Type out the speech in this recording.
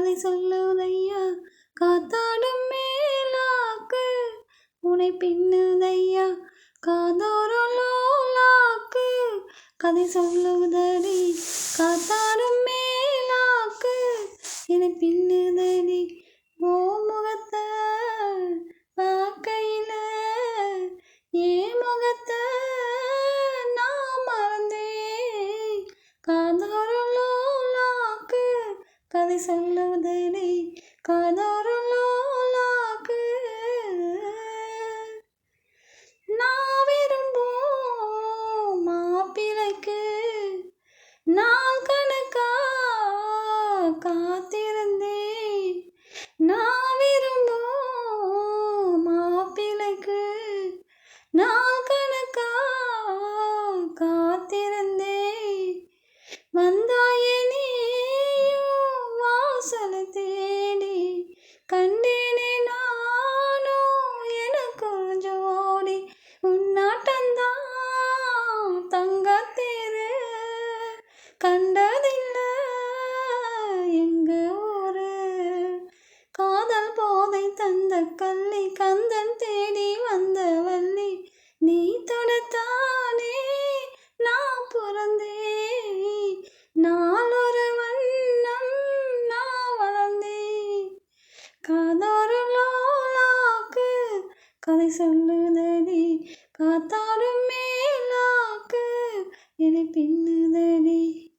கதை சொல்லுதையா? காத்தாடும் மேலாக்கு. உனை பின்னுதையா? காதோரலோலாக்கு கதை சொல்லுதடி. காத்தாடும் மேலாக்கு. என்னை பின் கதை சொல்லுதடி காதோரலோலாக்கு நான் விரும்பும் மாப்பிளைக்கு நாள் கணக்கா காத்திருந்தேன். நான் விரும்பும் மாப்பிளைக்கு நாள் கணக்கா காத்திருந்தேன். வந்தாயே வாசல தேடி கண்டேனே நானும் எனக்கு ஜோடி. உன்னாட்டந்தான் தங்கத்தேரு. கண்டதில்லை எங்க ஊரு. காதல் போதை தந்த கள்ளி கந்தன் கதை சொல்லுதடி. காத்தாலும் மேலாக்கு. என்னை பின்னுதடி.